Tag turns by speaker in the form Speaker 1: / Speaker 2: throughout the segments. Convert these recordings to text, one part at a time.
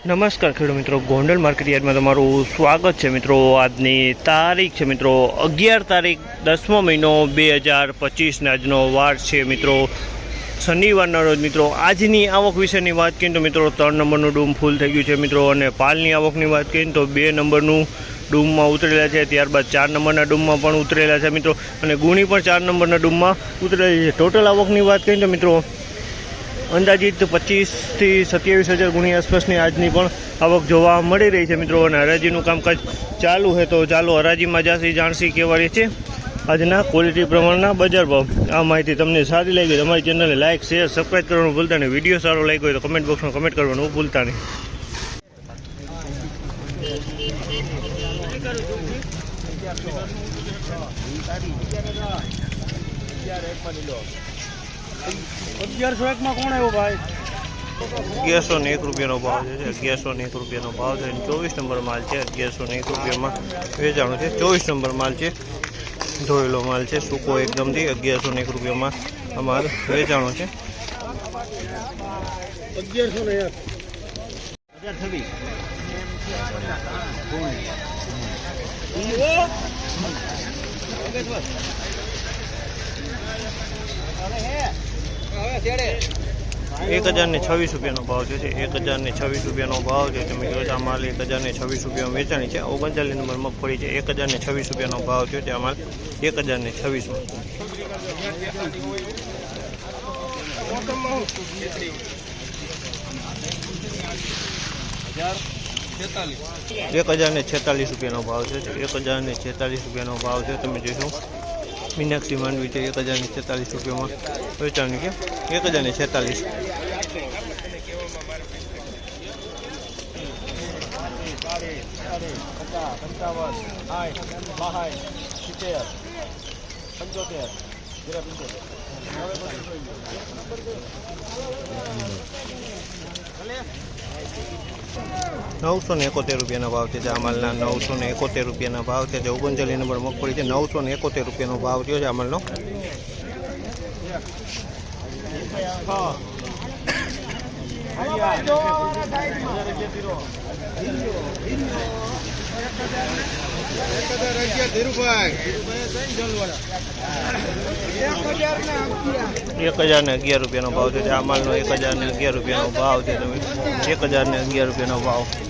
Speaker 1: નમસ્કાર ખેડૂત મિત્રો, ગોંડલ માર્કેટયાર્ડમાં તમારું સ્વાગત છે મિત્રો. આજની તારીખ છે મિત્રો, અગિયાર તારીખ દસમો મહિનો બે હજાર પચીસને આજનો વાર છે મિત્રો. શનિવારના રોજ મિત્રો, આજની આવક વિશેની વાત કરીએ તો મિત્રો, ત્રણ નંબરનું ડૂમ ફૂલ થઈ ગયું છે મિત્રો અને પાલની આવકની વાત કરીએ તો બે નંબરનું ડૂમમાં ઉતરેલા છે. ત્યારબાદ ચાર નંબરના ડૂમમાં પણ ઉતરેલા છે મિત્રો અને ગુણી પણ ચાર નંબરના ડૂમમાં ઉતરેલી છે. ટોટલ આવકની વાત કરીએ તો મિત્રો અંદાજિત પચીસથી સત્યાવીસ હજાર ગુણી આસપાસની આજની પણ આવક જોવા મળી રહી છે મિત્રો. અને હરાજીનું કામકાજ ચાલુ છે તો ચાલો હરાજીમાં જાસી જાણસી કેવા રહે છે. આજના ક્વોલિટી પ્રમાણના બજાર ભાવ. આ માહિતી તમને સારી લાગી તમારી ચેનલને લાઇક શેર સબસ્ક્રાઈબ કરવાનું ભૂલતા નહીં. વીડિયો સારો લાગ્યો હોય તો કમેન્ટ બોક્સમાં કમેન્ટ કરવાનું ભૂલતા નહીં.
Speaker 2: અગિયારસો એકમાં કોણ આવ્યો ભાઈ?
Speaker 1: અગિયારસો ને એક રૂપિયાનો ભાવ છે અગિયારસો ને એક રૂપિયાનો ભાવ છે અને ચોવીસ નંબર માલ છે અગિયારસો ને એક રૂપિયામાં વેચાણો છે. ચોવીસ નંબર માલ છે ધોયેલો માલ છે સૂકો એકદમથી અગિયારસો ને એક રૂપિયામાં આ માલ વેચાણો છે.
Speaker 2: અગિયારસો ને એક. હજાર છવ્વીસ
Speaker 1: એક હજાર ને છવ્વીસ રૂપિયાનો ભાવ છે. એક હજાર ને છવ્વીસ રૂપિયાનો ભાવ છે. તમે જોયો માલ એક હજાર ને છવ્વીસ રૂપિયામાં વેચાણી છે. ઓગણચાલીસ નંબર મગફળી છે. એક હજાર ને છવ્વીસ રૂપિયાનો ભાવ છે તે માલ એક હજાર ને છવ્વીસમાં. એક હજાર ને છેતાલીસ રૂપિયાનો ભાવ છે. એક હજાર ને છેતાલીસ રૂપિયાનો ભાવ છે. તમે જોશો મીનાક્ષી માંડવી છે એક હજારની છેતાલીસ રૂપિયામાં વેચાણની કેમ એક હજારની છેતાલીસ
Speaker 2: પંચોતેર
Speaker 1: નવસો ને એકોતેર રૂપિયાના ભાવ છે આ માલના નવસો ને એકોતેર રૂપિયાના ભાવ છે. જે ઓગણચાલીસ નંબર મગફળી છે. નવસો ને એકોતેર રૂપિયાનો ભાવ થયો છે આ એક હજાર ને અગિયાર રૂપિયાનો ભાવ છે. આ એક હજાર ને અગિયાર રૂપિયાનો ભાવ છે. તમે એક હજાર ને અગિયાર રૂપિયાનો ભાવ.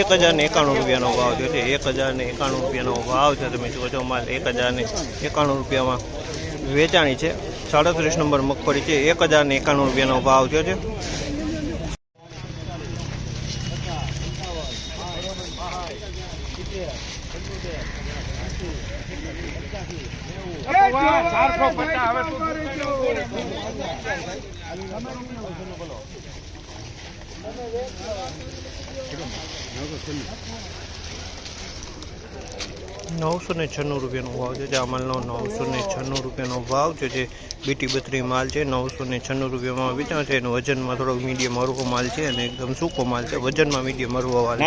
Speaker 1: એક હજાર ને એકાણું રૂપિયાનો ભાવ થયો છે. એક હજાર ને એકાણું રૂપિયાનો ભાવ છે. તમે જુઓ છો, માલ એક હજાર ને એકાણું રૂપિયામાં વેચાણી છે. સાડત્રીસ નંબર મગફળી છે. એક હજાર ને એકાણું રૂપિયાનો ભાવ થયો છે.
Speaker 2: ચારસો પચાસ, હવે
Speaker 1: નવસો ને છન્નું રૂપિયાનો ભાવ છે. જે આ માલનો નવસો ને છન્નું રૂપિયાનો ભાવ છે. જે બીટી બત્રી માલ છે, નવસો ને છન્નું રૂપિયામાં વેચાણ છે. એનું વજનમાં થોડોક મીડિયમ હળવો માલ છે અને એકદમ સૂકો માલ છે. વજનમાં મીડિયમ હળવો માલ